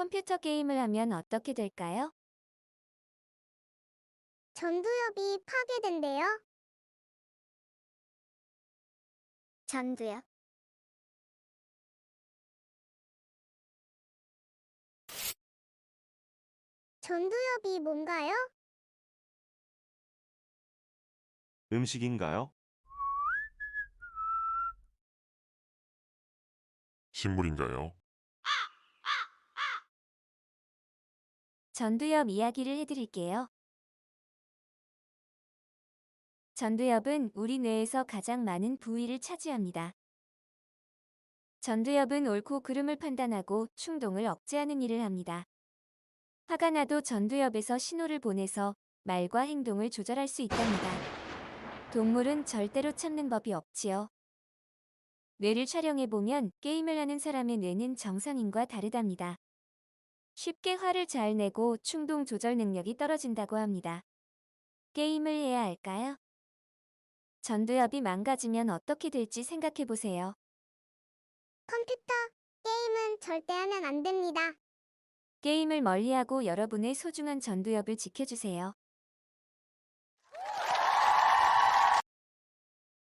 컴퓨터 게임을 하면 어떻게 될까요? 전두엽이 파괴된대요. 전두엽. 전두엽이 뭔가요? 음식인가요? 식물인가요? 전두엽 이야기를 해드릴게요. 전두엽은 우리 뇌에서 가장 많은 부위를 차지합니다. 전두엽은 옳고 그름을 판단하고 충동을 억제하는 일을 합니다. 화가 나도 전두엽에서 신호를 보내서 말과 행동을 조절할 수 있답니다. 동물은 절대로 참는 법이 없지요. 뇌를 촬영해보면 게임을 하는 사람의 뇌는 정상인과 다르답니다. 쉽게 화를 잘 내고 충동 조절 능력이 떨어진다고 합니다. 게임을 해야 할까요? 전두엽이 망가지면 어떻게 될지 생각해 보세요. 컴퓨터 게임은 절대 하면 안 됩니다. 게임을 멀리하고 여러분의 소중한 전두엽을 지켜주세요.